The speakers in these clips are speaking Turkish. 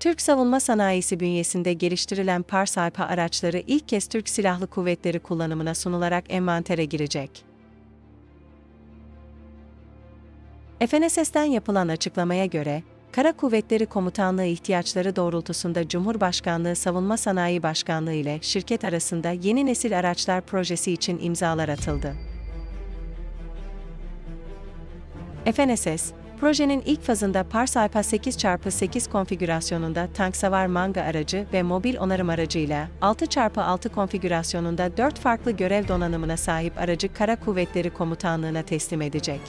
Türk savunma sanayisi bünyesinde geliştirilen Pars Alpha araçları ilk kez Türk Silahlı Kuvvetleri kullanımına sunularak envantere girecek. FNSS'ten yapılan açıklamaya göre, Kara Kuvvetleri Komutanlığı ihtiyaçları doğrultusunda Cumhurbaşkanlığı Savunma Sanayi Başkanlığı ile şirket arasında yeni nesil araçlar projesi için imzalar atıldı. FNSS, projenin ilk fazında Pars Alpha 8x8 konfigürasyonunda tank savar manga aracı ve mobil onarım aracıyla 6x6 konfigürasyonunda 4 farklı görev donanımına sahip aracı Kara Kuvvetleri Komutanlığı'na teslim edecek.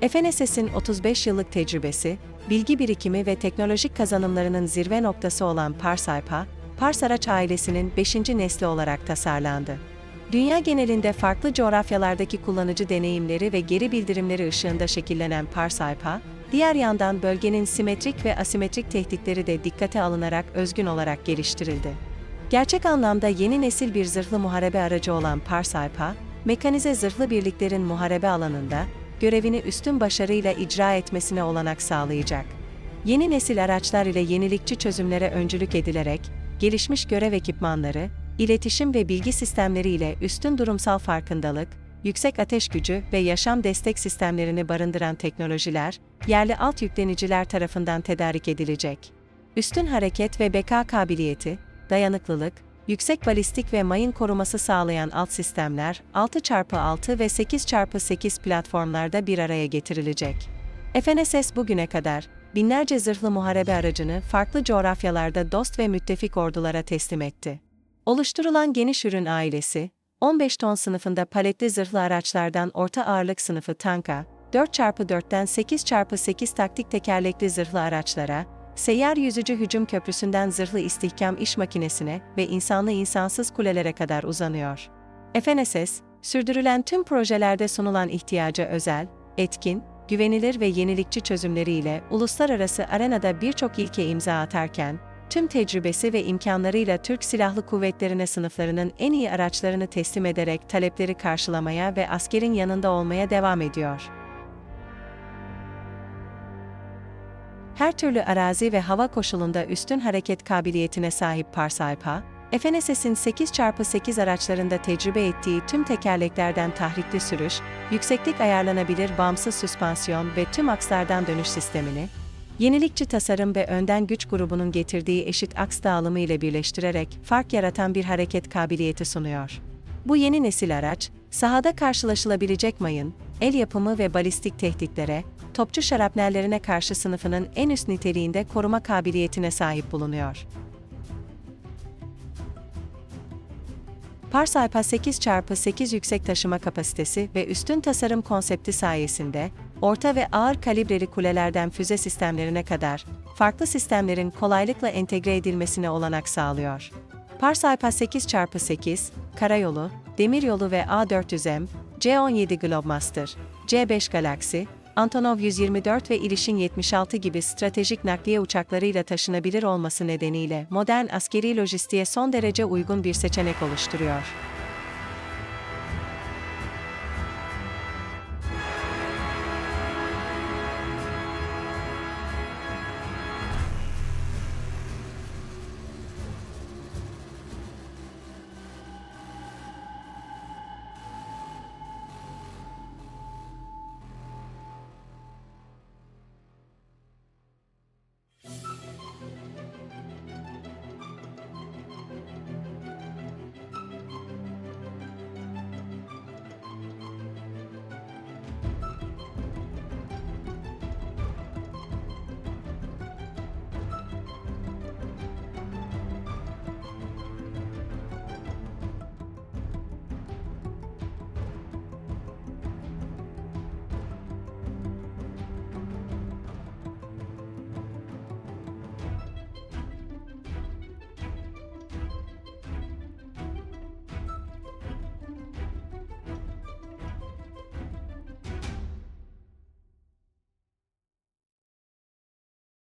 FNSS'in 35 yıllık tecrübesi, bilgi birikimi ve teknolojik kazanımlarının zirve noktası olan Pars Alpha, Pars araç ailesinin 5. nesli olarak tasarlandı. Dünya genelinde farklı coğrafyalardaki kullanıcı deneyimleri ve geri bildirimleri ışığında şekillenen Pars Alpha, diğer yandan bölgenin simetrik ve asimetrik tehditleri de dikkate alınarak özgün olarak geliştirildi. Gerçek anlamda yeni nesil bir zırhlı muharebe aracı olan Pars Alpha, mekanize zırhlı birliklerin muharebe alanında, görevini üstün başarıyla icra etmesine olanak sağlayacak. Yeni nesil araçlar ile yenilikçi çözümlere öncülük edilerek, gelişmiş görev ekipmanları, iletişim ve bilgi sistemleri ile üstün durumsal farkındalık, yüksek ateş gücü ve yaşam destek sistemlerini barındıran teknolojiler, yerli alt yükleniciler tarafından tedarik edilecek. Üstün hareket ve beka kabiliyeti, dayanıklılık, yüksek balistik ve mayın koruması sağlayan alt sistemler 6x6 ve 8x8 platformlarda bir araya getirilecek. FNSS bugüne kadar binlerce zırhlı muharebe aracını farklı coğrafyalarda dost ve müttefik ordulara teslim etti. Oluşturulan geniş ürün ailesi, 15 ton sınıfında paletli zırhlı araçlardan orta ağırlık sınıfı tanka, 4x4'ten 8x8 taktik tekerlekli zırhlı araçlara, seyyar yüzücü hücum köprüsünden zırhlı istihkam iş makinesine ve insanlı insansız kulelere kadar uzanıyor. FNSS, sürdürülen tüm projelerde sunulan ihtiyaca özel, etkin, güvenilir ve yenilikçi çözümleriyle uluslararası arenada birçok ilke imza atarken, tüm tecrübesi ve imkanlarıyla Türk Silahlı Kuvvetleri'ne sınıflarının en iyi araçlarını teslim ederek talepleri karşılamaya ve askerin yanında olmaya devam ediyor. Her türlü arazi ve hava koşulunda üstün hareket kabiliyetine sahip Pars Alpha, FNSS'in 8x8 araçlarında tecrübe ettiği tüm tekerleklerden tahrikli sürüş, yükseklik ayarlanabilir bağımsız süspansiyon ve tüm akslardan dönüş sistemini, yenilikçi tasarım ve önden güç grubunun getirdiği eşit aks dağılımı ile birleştirerek fark yaratan bir hareket kabiliyeti sunuyor. Bu yeni nesil araç, sahada karşılaşılabilecek mayın, el yapımı ve balistik tehditlere, topçu şarapnellerine karşı sınıfının en üst niteliğinde koruma kabiliyetine sahip bulunuyor. Pars Alpha 8x8 yüksek taşıma kapasitesi ve üstün tasarım konsepti sayesinde, orta ve ağır kalibreli kulelerden füze sistemlerine kadar, farklı sistemlerin kolaylıkla entegre edilmesine olanak sağlıyor. Pars Alpha 8x8, karayolu, demiryolu ve A400M, C-17 Globemaster, C-5 Galaxy, Antonov 124 ve İlişin 76 gibi stratejik nakliye uçaklarıyla taşınabilir olması nedeniyle modern askeri lojistiğe son derece uygun bir seçenek oluşturuyor.